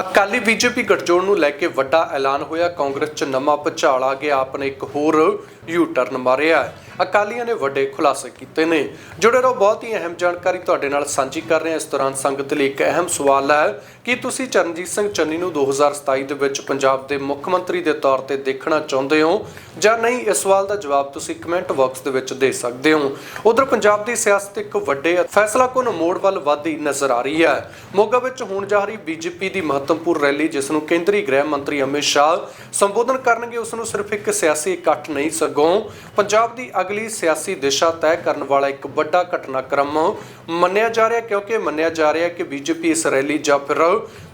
Akali BJP ਗਠਜੋੜ ਨੂੰ ਲੈ ਕੇ ਵੱਡਾ ਐਲਾਨ ਹੋਇਆ। ਕਾਂਗਰਸ 'ਚ ਨਵਾਂ ਭੁਚਾਲ ਆ ਗਿਆ। ਆਪ ਨੇ ਇੱਕ ਹੋਰ ਯੂ ਟਰਨ ਮਾਰਿਆ। ਅਕਾਲੀਆਂ ਨੇ ਵੱਡੇ ਖੁਲਾਸੇ ਕੀਤੇ ਨੇ। ਜੁੜੇ ਰਹੋ ਬਹੁਤ ਹੀ ਅਹਿਮ ਜਾਣਕਾਰੀ ਤੁਹਾਡੇ ਨਾਲ ਸਾਂਝੀ ਕਰ ਰਹੇ ਹਾਂ। ਇਸ ਦੌਰਾਨ ਸੰਗਤ ਲਈ ਇੱਕ ਅਹਿਮ ਸਵਾਲ ਹੈ ਕਿ ਤੁਸੀਂ ਚਰਨਜੀਤ ਸਿੰਘ ਚੰਨੀ ਨੂੰ 2027 ਦੇ ਵਿੱਚ ਪੰਜਾਬ ਦੇ ਮੁੱਖ ਮੰਤਰੀ ਦੇ ਤੌਰ ਤੇ ਦੇਖਣਾ ਚਾਹੁੰਦੇ ਹੋ ਜਾਂ ਨਹੀਂ? ਇਸ ਸਵਾਲ ਦਾ ਜਵਾਬ ਤੁਸੀਂ ਕਮੈਂਟ ਬਾਕਸ ਦੇ ਵਿੱਚ ਦੇ ਸਕਦੇ ਹੋ। ਉਧਰ ਪੰਜਾਬ ਦੀ ਸਿਆਸਤ ਇੱਕ ਵੱਡੇ ਫੈਸਲਾ ਫੈਸਲਾਕੁਨ ਮੋੜ ਵੱਲ ਵਧਦੀ ਨਜ਼ਰ ਆ ਰਹੀ ਹੈ। ਮੋਗਾ ਵਿੱਚ ਹੋਣ ਜਾ ਰਹੀ ਬੀਜੇਪੀ ਦੀ ਉਤਮਪੁਰ ਰੈਲੀ, ਜਿਸ ਨੂੰ ਕੇਂਦਰੀ ਗ੍ਰਹਿ ਮੰਤਰੀ ਅਮਿਤ ਸ਼ਾਹ ਸੰਬੋਧਨ ਕਰਨਗੇ, ਉਸ ਨੂੰ ਸਿਰਫ ਇੱਕ ਸਿਆਸੀ ਇਕੱਠ ਨਹੀਂ, ਸਗੋਂ ਪੰਜਾਬ ਦੀ ਅਗਲੀ ਸਿਆਸੀ ਦਿਸ਼ਾ ਤੈਅ ਕਰਨ ਵਾਲਾ ਇੱਕ ਵੱਡਾ ਘਟਨਾਕ੍ਰਮ ਮੰਨਿਆ ਜਾ ਰਿਹਾ ਕਿਉਂਕਿ ਮੰਨਿਆ ਜਾ ਰਿਹਾ ਕਿ ਬੀਜੇਪੀ ਇਸ ਰੈਲੀ ਜਾਂ ਫਿਰ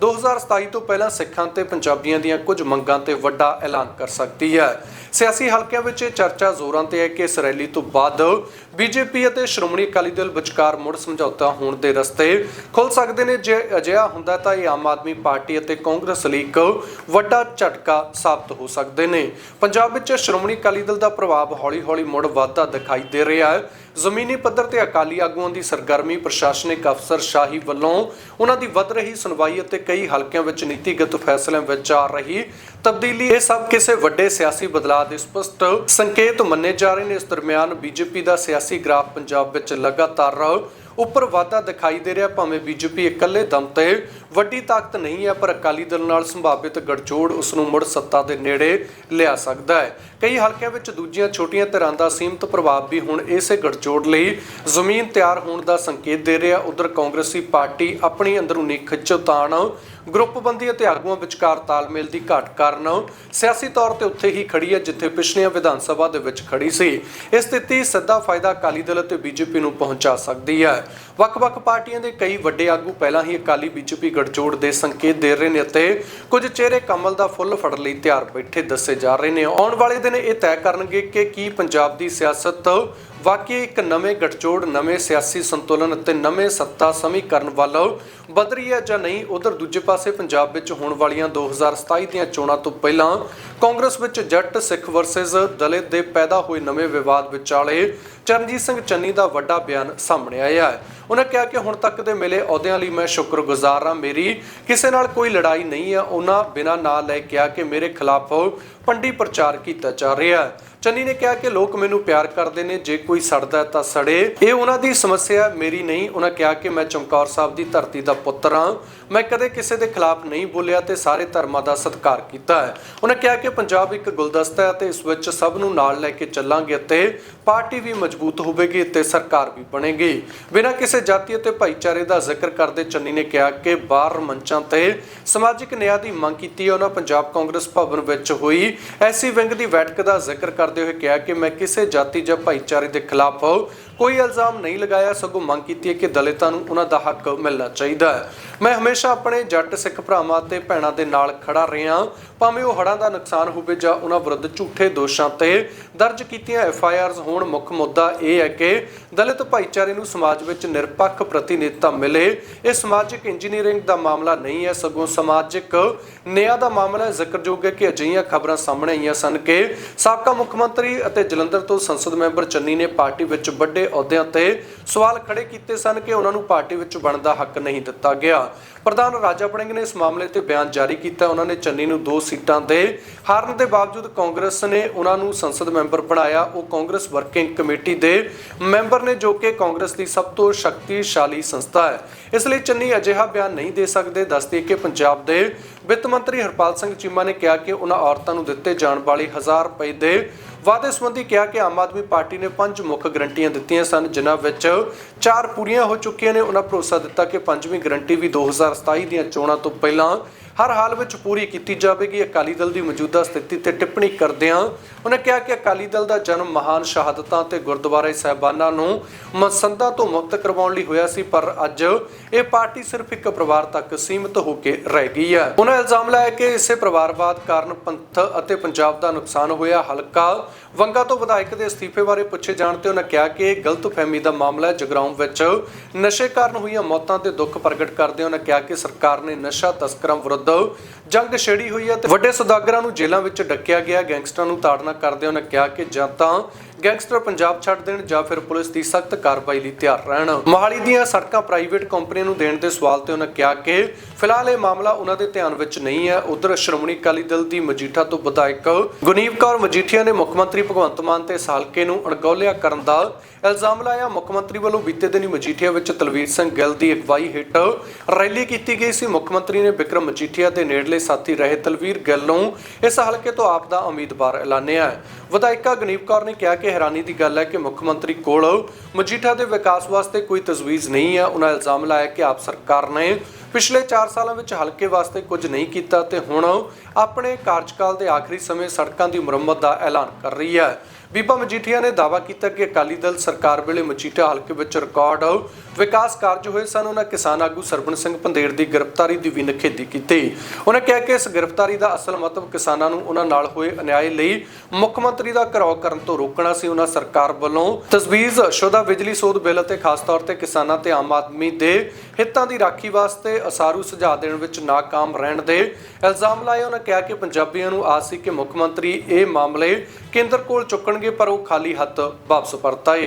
2027 ਤੋਂ ਪਹਿਲਾਂ ਸਿੱਖਾਂ ਤੇ ਪੰਜਾਬੀਆਂ ਦੀਆਂ ਕੁਝ ਮੰਗਾਂ ਤੇ ਵੱਡਾ ਐਲਾਨ ਕਰ ਸਕਦੀ ਹੈ। ਸਿਆਸੀ ਹਲਕਿਆਂ ਵਿੱਚ ਇਹ ਚਰਚਾ ਜ਼ੋਰਾਂ ਤੇ ਹੈ ਕਿ ਇਸ ਰੈਲੀ ਤੋਂ ਬਾਅਦ ਬੀਜੇਪੀ ਅਤੇ ਸ਼੍ਰੋਮਣੀ ਅਕਾਲੀ ਦਲ ਵਿਚਕਾਰ ਮੁੜ ਸਮਝੌਤਾ ਹੋਣ ਦੇ ਰਸਤੇ ਖੁੱਲ ਸਕਦੇ ਨੇ, ਜੇ ਅਜਿਹਾ ਹੁੰਦਾ ਤਾਂ ਇਹ ਆਮ ਆਦਮੀ ਪਾਰਟੀ ਅਤੇ ਕਾਂਗਰਸ ਲਈ ਇੱਕ ਵੱਡਾ ਝਟਕਾ ਸਾਬਤ ਹੋ ਸਕਦੇ ਨੇ। ਪੰਜਾਬ ਵਿੱਚ ਸ਼੍ਰੋਮਣੀ ਅਕਾਲੀ ਦਲ ਦਾ ਪ੍ਰਭਾਵ ਹੌਲੀ-ਹੌਲੀ ਮੁੜ ਵਧਦਾ ਦਿਖਾਈ ਦੇ ਰਿਹਾ ਹੈ। ਜ਼ਮੀਨੀ ਪੱਧਰ ਤੇ ਅਕਾਲੀ ਆਗੂਆਂ ਦੀ ਸਰਗਰਮੀ, ਪ੍ਰਸ਼ਾਸਨਿਕ ਅਫਸਰ ਸ਼ਾਹੀ ਵੱਲੋਂ ਉਹਨਾਂ ਦੀ ਵੱਧ ਰਹੀ ਸੁਣਵਾਈ ਅਤੇ ਕਈ ਹਲਕਿਆਂ ਵਿੱਚ ਨੀਤੀਗਤ ਫੈਸਲਿਆਂ ਵਿੱਚ ਆ ਰਹੀ ਤਬਦੀਲੀ। ਇਹ ਸਭ ਕਿਸੇ ਵੱਡੇ ਸਿਆਸੀ ਬਦਲਾਅ ਦੇ ਸਪਸ਼ਟ ਸੰਕੇਤ ਮੰਨੇ ਜਾ ਰਹੇ ਨੇ। ਇਸ ਦਰਮਿਆਨ ਬੀਜੇਪੀ ਦਾ ਸਿਆਸੀ ਗ੍ਰਾਫ ਪੰਜਾਬ ਵਿੱਚ ਲਗਾਤਾਰ ਉੱਪਰ ਵਾਧਾ ਦਿਖਾਈ ਦੇ ਰਿਹਾ। ਭਾਵੇਂ ਬੀਜੇਪੀ ਇਕੱਲੇ ਦਮ ਤੇ ਵੱਡੀ ਤਾਕਤ ਨਹੀਂ ਹੈ, ਪਰ ਅਕਾਲੀ ਦਲ ਨਾਲ ਸੰਭਾਵਿਤ ਗੜਜੋੜ ਉਸ ਨੂੰ ਮੁੜ ਸੱਤਾ ਦੇ ਨੇੜੇ ਲਿਆ ਸਕਦਾ ਹੈ। ਕਈ ਹਲਕਿਆਂ ਵਿੱਚ ਦੂਜੀਆਂ ਛੋਟੀਆਂ ਧਿਰਾਂ ਦਾ ਸੀਮਤ ਪ੍ਰਭਾਵ ਵੀ ਹੁਣ ਇਸੇ ਗੜਜੋੜ ਲਈ ਜ਼ਮੀਨ ਤਿਆਰ ਹੋਣ ਦਾ ਸੰਕੇਤ ਦੇ ਰਿਹਾ। ਉਧਰ ਕਾਂਗਰਸੀ ਪਾਰਟੀ ਆਪਣੀ ਅੰਦਰੂਨੀ ਖਿੱਚੋਤਾਣ, ਗਰੁੱਪਬੰਦੀ ਅਤੇ ਆਗੂਆਂ ਵਿਚਕਾਰ ਤਾਲਮੇਲ ਦੀ ਘਾਟ ਕਾਰਨ ਸਿਆਸੀ ਤੌਰ ਤੇ ਉੱਥੇ ਹੀ ਖੜੀ ਹੈ, ਜਿੱਥੇ ਪਿਛਲੀਆਂ ਵਿਧਾਨ ਸਭਾ ਦੇ ਵਿੱਚ ਖੜੀ ਸੀ। ਇਹ ਸਥਿਤੀ ਸਿੱਧਾ ਫਾਇਦਾ ਅਕਾਲੀ ਦਲ ਅਤੇ ਬੀਜੇਪੀ ਨੂੰ ਪਹੁੰਚਾ ਸਕਦੀ ਹੈ। ਵੱਖ-ਵੱਖ ਪਾਰਟੀਆਂ ਦੇ ਕਈ ਵੱਡੇ ਆਗੂ ਪਹਿਲਾਂ ਹੀ ਅਕਾਲੀ ਬੀਜੇਪੀ ਗੱਠਜੋੜ ਦੇ ਸੰਕੇਤ ਦੇ ਰਹੇ ਨੇ ਅਤੇ ਕੁਝ ਚਿਹਰੇ ਕਮਲ ਦਾ ਫੁੱਲ ਫੜਨ ਲਈ ਤਿਆਰ ਬੈਠੇ ਦੱਸੇ ਜਾ ਰਹੇ ਨੇ। ਆਉਣ ਵਾਲੇ ਦਿਨ ਇਹ ਤੈਅ ਕਰਨਗੇ ਕਿ ਕੀ ਪੰਜਾਬ ਦੀ ਸਿਆਸਤ ਵਾਕਈ ਇੱਕ ਨਵੇਂ ਗਠਜੋੜ, ਨਵੇਂ ਸਿਆਸੀ ਸੰਤੁਲਨ ਅਤੇ ਨਵੇਂ ਸੱਤਾ ਸਮੀਕਰਨ ਵੱਲ ਵਧ ਰਹੀ ਹੈ ਜਾਂ ਨਹੀਂ, ਉਧਰ ਦੂਜੇ ਪਾਸੇ ਪੰਜਾਬ ਵਿੱਚ ਹੋਣ ਵਾਲੀਆਂ 2027 ਦੀਆਂ ਚੋਣਾਂ ਤੋਂ ਪਹਿਲਾਂ ਕਾਂਗਰਸ ਵਿੱਚ ਜੱਟ ਸਿੱਖ ਵਰਸਸ ਦਲਿਤ ਦੇ ਪੈਦਾ ਹੋਏ ਨਵੇਂ ਵਿਵਾਦ ਵਿਚਾਲੇ ਚਰਨਜੀਤ ਸਿੰਘ ਚੰਨੀ ਦਾ ਵੱਡਾ ਬਿਆਨ ਸਾਹਮਣੇ ਆਇਆ ਹੈ। ਉਹਨਾਂ ਕਿਹਾ ਕਿ ਹੁਣ ਤੱਕ ਦੇ ਮਿਲੇ ਅਹੁਦਿਆਂ ਲਈ ਮੈਂ ਸ਼ੁਕਰਗੁਜ਼ਾਰ ਹਾਂ। ਮੇਰੀ ਕਿਸੇ ਨਾਲ ਕੋਈ ਲੜਾਈ ਨਹੀਂ ਹੈ। ਉਹਨਾਂ ਬਿਨਾਂ ਨਾਂ ਲੈ ਕੇ ਆ ਕਿ ਮੇਰੇ ਖਿਲਾਫ ਪੰਡੀ ਪ੍ਰਚਾਰ ਕੀਤਾ ਜਾ ਰਿਹਾ ਹੈ। ਚੰਨੀ ਨੇ ਕਿਹਾ ਕਿ ਲੋਕ ਮੈਨੂੰ ਪਿਆਰ ਕਰਦੇ ਨੇ, ਜੇ ਕੋਈ ਸੜਦਾ ਤਾਂ ਸੜੇ। ਇਹ ਉਹਨਾਂ ਦੀ ਸਮੱਸਿਆ ਮੇਰੀ ਨਹੀਂ। ਉਹਨਾਂ ਕਿਹਾ ਕਿ ਮੈਂ ਚਮਕੌਰ ਸਾਹਿਬ ਦੀ ਧਰਤੀ ਦਾ ਪੁੱਤਰ ਹਾਂ। ਮੈਂ ਕਦੇ ਕਿਸੇ ਦੇ ਖਿਲਾਫ ਨਹੀਂ ਬੋਲਿਆ ਤੇ ਸਾਰੇ ਧਰਮਾਂ ਦਾ ਸਤਿਕਾਰ ਕੀਤਾ ਹੈ। ਉਹਨਾਂ ਕਿਹਾ ਕਿ ਪੰਜਾਬ ਇੱਕ ਗੁਲਦਸਤਾ ਹੈ ਤੇ ਇਸ ਵਿੱਚ ਸਭ ਨੂੰ ਨਾਲ ਲੈ ਕੇ ਚੱਲਾਂਗੇ ਅਤੇ ਪਾਰਟੀ ਵੀ ਮਜ਼ਬੂਤ ਹੋਵੇਗੀ ਤੇ ਸਰਕਾਰ ਵੀ ਬਣੇਗੀ। ਬਿਨਾਂ ਕਿਸੇ ਜਾਤੀ ਅਤੇ ਭਾਈਚਾਰੇ ਦਾ ਜ਼ਿਕਰ ਕਰਦੇ ਚੰਨੀ ਨੇ ਕਿਹਾ ਕਿ ਬਾਹਰ ਮੰਚਾਂ ਤੇ ਸਮਾਜਿਕ ਨਿਆਂ ਦੀ ਮੰਗ ਕੀਤੀ ਹੈ। ਉਹਨਾਂ ਪੰਜਾਬ ਕਾਂਗਰਸ ਭਵਨ ਵਿੱਚ ਹੋਈ ਐਸੀ ਵਿੰਗ ਦੀ ਬੈਠਕ ਦਾ ਜ਼ਿਕਰ ਕਰਦੇ ਹੋਏ ਕਿਹਾ ਕਿ ਮੈਂ ਕਿਸੇ ਜਾਤੀ ਜਾਂ ਭਾਈਚਾਰੇ ਦੇ ਖਿਲਾਫ ਕੋਈ ਇਲਜ਼ਾਮ ਨਹੀਂ ਲਗਾਇਆ, ਸਗੋਂ ਮੰਗ ਕੀਤੀ ਹੈ ਕਿ ਦਲਿਤਾਂ ਨੂੰ ਉਹਨਾਂ ਦਾ ਹੱਕ ਮਿਲਣਾ ਚਾਹੀਦਾ ਹੈ। ਮੈਂ ਹਮੇਸ਼ਾ ਆਪਣੇ ਜੱਟ ਸਿੱਖ ਭਰਾਵਾਂ ਤੇ ਭੈਣਾਂ ਦੇ ਨਾਲ ਖੜਾ ਰਿਹਾ ਭਾਵੇਂ ਉਹ ਹੜ੍ਹਾਂ ਦਾ ਨੁਕਸਾਨ ਹੋਵੇ ਜਾਂ ਉਹਨਾਂ ਵਿਰੁੱਧ ਝੂਠੇ ਦੋਸ਼ਾਂ ਤੇ ਦਰਜ ਕੀਤੀਆਂ ਐਫ ਆਈ ਆਰਸ ਹੋਣ, ਮੁੱਖ ਮੁੱਦਾ ਇਹ ਹੈ ਕਿ ਦਲਿਤ ਭਾਈਚਾਰੇ ਨੂੰ ਸਮਾਜ ਵਿੱਚ ਨਿਰਪੱਖ ਪ੍ਰਤੀਨਿਧਤਾ ਮਿਲੇ। ਇਹ ਸਮਾਜਿਕ ਇੰਜੀਨੀਅਰਿੰਗ ਦਾ ਮਾਮਲਾ ਨਹੀਂ ਹੈ, ਸਗੋਂ ਸਮਾਜਿਕ ਨਿਆਂ ਦਾ ਮਾਮਲਾ ਜ਼ਿਕਰਯੋਗ ਹੈ ਕਿ ਅਜਿਹੀਆਂ ਖਬਰਾਂ ਸਾਹਮਣੇ ਆਈਆਂ ਸਨ ਕਿ ਸਾਬਕਾ ਮੁੱਖ ਮੰਤਰੀ ਅਤੇ ਜਲੰਧਰ ਤੋਂ ਸੰਸਦ ਮੈਂਬਰ ਚੰਨੀ ਨੇ ਪਾਰਟੀ ਵਿੱਚ ਵੱਡੇ ਅਹੁਦਿਆਂ ਤੇ ਸਵਾਲ ਖੜੇ ਕੀਤੇ ਸਨ ਕਿ ਉਹਨਾਂ ਨੂੰ ਪਾਰਟੀ ਵਿੱਚ ਬਣਦਾ ਹੱਕ ਨਹੀਂ ਦਿੱਤਾ ਗਿਆ। ਪ੍ਰਧਾਨ ਰਾਜਾ ਨੇ ਇਸ ਮਾਮਲੇ ਤੇ ਬਿਆਨ ਜਾਰੀ ਕੀਤਾ। ਉਹਨਾਂ ਨੇ ਚੰਨੀ ਨੂੰ ਦੋ ਸੀਟਾਂ ਦੇ ਹਾਰਨ ਦੇ ਬਾਵਜੂਦ ਕਾਂਗਰਸ ਨੇ ਉਹਨਾਂ ਨੂੰ ਸੰਸਦ ਮੈਂਬਰ ਬਣਾਇਆ। ਉਹ ਕਾਂਗਰਸ ਵਰਕਿੰਗ ਕਮੇਟੀ ਦੇ ਮੈਂਬਰ ਨੇ, ਜੋ ਕਿ ਕਾਂਗਰਸ ਦੀ ਸਭ ਤੋਂ ਸ਼ਕਤੀਸ਼ਾਲੀ ਸੰਸਥਾ ਹੈ। ਇਸ ਲਈ ਚੰਨੀ ਅਜਿਹਾ ਬਿਆਨ ਨਹੀਂ ਦੇ ਸਕਦੇ। ਦੱਸਦੇ ਕਿ ਪੰਜਾਬ ਦੇ ਵਿੱਤ ਮੰਤਰੀ ਹਰਪਾਲ ਸਿੰਘ ਚੀਮਾ ਨੇ ਕਿਹਾ ਕਿ ਉਹਨਾਂ ਔਰਤਾਂ ਨੂੰ ਦਿੱਤੇ ਜਾਣ ਵਾਲੇ 1000 ਰੁਪਏ ਦੇ ਵਾਅਦੇ ਸੰਬੰਧੀ ਕਿਹਾ ਕਿ ਆਮ ਆਦਮੀ ਪਾਰਟੀ ਨੇ ਪੰਜ ਮੁੱਖ ਗਰੰਟੀਆਂ ਦਿੱਤੀਆਂ ਸਨ, ਜਿਨ੍ਹਾਂ ਵਿੱਚ ਚਾਰ ਪੂਰੀਆਂ ਹੋ ਚੁੱਕੀਆਂ ਨੇ। ਉਹਨਾਂ ਭਰੋਸਾ ਦਿੱਤਾ ਕਿ ਪੰਜਵੀਂ ਗਰੰਟੀ ਵੀ 2027 ਦੀਆਂ ਚੋਣਾਂ ਤੋਂ ਪਹਿਲਾਂ ਹਰ ਹਾਲ ਵਿੱਚ ਪੂਰੀ ਕੀਤੀ ਜਾਵੇਗੀ। ਅਕਾਲੀ ਦਲ ਦੀ ਮੌਜੂਦਾ ਸਥਿਤੀ ਤੇ ਟਿੱਪਣੀ ਕਰਦਿਆਂ ਉਹਨੇ ਕਿਹਾ ਕਿ ਅਕਾਲੀ ਦਲ ਦਾ ਜਨਮ ਮਹਾਨ ਸ਼ਹਾਦਤਾਂ ਤੇ ਗੁਰਦੁਆਰੇ ਸਾਹਿਬਾਨਾਂ ਨੂੰ ਮਸੰਦਾਂ ਤੋਂ ਮੁਕਤ ਕਰਵਾਉਣ ਲਈ ਹੋਇਆ ਸੀ, ਪਰ ਅੱਜ ਇਹ ਪਾਰਟੀ ਸਿਰਫ ਇੱਕ ਪਰਿਵਾਰ ਤੱਕ ਸੀਮਿਤ ਹੋ ਕੇ ਰਹਿ ਗਈ ਹੈ। ਉਹਨਾਂ ਇਲਜ਼ਾਮ ਲਾਇਆ ਕਿ ਇਸੇ ਪਰਿਵਾਰਵਾਦ ਕਾਰਨ ਪੰਥ ਅਤੇ ਪੰਜਾਬ ਦਾ ਨੁਕਸਾਨ ਹੋਇਆ। ਹਲਕਾ ਵੰਗਾ ਤੋਂ ਵਿਧਾਇਕ ਦੇ ਅਸਤੀਫੇ ਬਾਰੇ ਪੁੱਛੇ ਜਾਣ ਤੇ ਉਹਨਾਂ ਕਿਹਾ ਕਿ ਇਹ ਗਲਤਫਹਿਮੀ ਦਾ ਮਾਮਲਾ ਹੈ। ਜਗਰਾਉਂ ਵਿੱਚ ਨਸ਼ੇ ਕਾਰਨ ਹੋਈਆਂ ਮੌਤਾਂ ਤੇ ਦੁੱਖ ਪ੍ਰਗਟ ਕਰਦੇ ਉਹਨਾਂ ਕਿਹਾ ਕਿ ਸਰਕਾਰ ਨੇ ਨਸ਼ਾ ਤਸਕਰਾਂ ਵਿਰੁੱਧ ਜੰਗ ਛੇੜੀ ਹੋਈ ਹੈ ਤੇ ਵੱਡੇ ਸੌਦਾਗਰਾਂ ਨੂੰ ਜੇਲ੍ਹਾਂ ਵਿੱਚ ਡੱਕਿਆ ਗਿਆ। ਗੈਂਗਸਟਰਾਂ ਨੂੰ ਤਾੜਨਾ ਕਰਦਿਆਂ ਉਹਨਾਂ ਕਿਹਾ ਕਿ ਜਾਂ ਤਾਂ ਗੈਂਗਸਟਰ ਪੰਜਾਬ ਛੱਡ ਦੇਣ ਜਾਂ ਫਿਰ ਪੁਲਿਸ ਦੀ ਸਖਤ ਕਾਰਵਾਈ ਲਈ ਤਿਆਰ ਰਹਿਣ? ਮੋਹਾਲੀ ਦੀਆਂ ਸੜਕਾਂ ਪ੍ਰਾਈਵੇਟ ਕੰਪਨੀਆਂ ਨੂੰ ਦੇਣ ਦੇ ਸਵਾਲ ਤੇ ਉਹਨਾਂ ਕਿਹਾ ਕਿ ਫਿਲਹਾਲ ਇਹ ਮਾਮਲਾ ਉਹਨਾਂ ਦੇ ਧਿਆਨ ਵਿੱਚ ਨਹੀਂ ਹੈ। ਉਧਰ ਸ਼੍ਰੋਮਣੀ ਅਕਾਲੀ ਦਲ ਦੀ ਮਜੀਠਾ ਤੋਂ ਵਿਧਾਇਕ ਗੁਨੀਵ ਕੌਰ ਮਜੀਠੀਆ ਨੇ ਮੁੱਖ ਮੰਤਰੀ ਭਗਵੰਤ ਮਾਨ ਤੇ ਇਸ ਨੂੰ ਅਣਗੌਲਿਆ ਕਰਨ ਦਾ ਇਲਜ਼ਾਮ ਲਾਇਆ। ਮੁੱਖ ਮੰਤਰੀ ਵੱਲੋਂ ਬੀਤੇ ਦਿਨੀ ਮਜੀਠੀਆ ਵਿੱਚ ਤਲਵੀਰ ਸਿੰਘ ਗਿੱਲ ਦੀ ਅਗਵਾਈ ਹੇਠ ਰੈਲੀ ਕੀਤੀ ਗਈ ਸੀ। ਮੁੱਖ ਮੰਤਰੀ ਨੇ ਵਿਕਰਮ ਮਜੀਠੀਆ ਦੇ ਨੇੜਲੇ ਸਾਥੀ ਰਹੇ ਤਲਵੀਰ ਗਿੱਲ ਨੂੰ ਇਸ ਹਲਕੇ ਤੋਂ ਆਪ ਦਾ ਉਮੀਦਵਾਰ ਐਲਾਨਿਆ ਵਿਧਾਇਕਾ ਗਨੀਵ ਕੌਰ ਨੇ ਕਿਹਾ ਕਿ ਹੈਰਾਨੀ ਦੀ ਗੱਲ ਹੈ ਕਿ ਮੁੱਖ ਮੰਤਰੀ ਕੋਲ ਮਜੀਠਾ ਦੇ ਵਿਕਾਸ ਵਾਸਤੇ ਕੋਈ ਤਜਵੀਜ਼ ਨਹੀਂ ਹੈ। ਉਹਨਾਂ ਇਲਜ਼ਾਮ ਲਾਇਆ ਕਿ ਆਪ ਸਰਕਾਰ ਨੇ ਪਿਛਲੇ 4 ਸਾਲਾਂ ਵਿੱਚ ਹਲਕੇ ਵਾਸਤੇ ਕੁਝ ਨਹੀਂ ਕੀਤਾ ਤੇ ਹੁਣ ਆਪਣੇ ਕਾਰਜਕਾਲ ਦੇ ਆਖਰੀ ਸਮੇਂ ਸੜਕਾਂ ਦੀ ਮੁਰੰਮਤ ਦਾ ਐਲਾਨ ਕਰ ਰਹੀ ਹੈ। ਬੀਬਾ ਮਜੀਠੀਆ ਨੇ ਦਾਅਵਾ ਕੀਤਾ ਕਿ ਅਕਾਲੀ ਦਲ ਸਰਕਾਰ ਵੇਲੇ ਮਜੀਠਾ ਹਲਕੇ ਵਿੱਚ ਰਿਕਾਰਡ ਵਿਕਾਸ ਕਾਰਜ ਹੋਏ ਸਨ। ਉਹਨਾਂ ਕਿਸਾਨ ਆਗੂ ਸਰਬਣ ਸਿੰਘ ਪੰਦੇਰ ਦੀ ਗ੍ਰਿਫਤਾਰੀ ਦੀ ਵੀ ਨਿਖੇਧੀ ਕੀਤੀ। ਉਹਨਾਂ ਕਿਹਾ ਕਿ ਇਸ ਗ੍ਰਿਫਤਾਰੀ ਦਾ ਅਸਲ ਮਤਲਬ ਕਿਸਾਨਾਂ ਨੂੰ ਉਹਨਾਂ ਨਾਲ ਹੋਏ ਅਨਿਆਏ ਲਈ ਮੁੱਖ ਮੰਤਰੀ ਦਾ ਘਿਰਾਓ ਕਰਨ ਤੋਂ ਰੋਕਣਾ ਸੀ। ਉਹਨਾਂ ਸਰਕਾਰ ਵੱਲੋਂ ਤਜਵੀਜ਼ ਸ਼ੁਦਾ ਬਿਜਲੀ ਸੋਧ ਬਿੱਲ ਅਤੇ ਖਾਸ ਤੌਰ ਤੇ ਕਿਸਾਨਾਂ ਤੇ ਆਮ ਆਦਮੀ ਦੇ ਹਿੱਤਾਂ ਦੀ ਰਾਖੀ ਵਾਸਤੇ ਅਸਾਰੂ ਸੁਝਾਅ ਦੇਣ ਵਿੱਚ ਨਾਕਾਮ ਰਹਿਣ ਦੇ ਇਲਜ਼ਾਮ ਲਾਏ। ਉਹਨਾਂ ਕਿਹਾ ਕਿ ਪੰਜਾਬੀਆਂ ਨੂੰ ਆਸ ਸੀ ਕਿ ਮੁੱਖ ਮੰਤਰੀ ਇਹ ਮਾਮਲੇ ਕੇਂਦਰ ਕੋਲ ਚੁੱਕਣਗੇ, ਪਰ ਉਹ ਖਾਲੀ ਹੱਥ ਵਾਪਸ ਪਰਤ ਆਏ।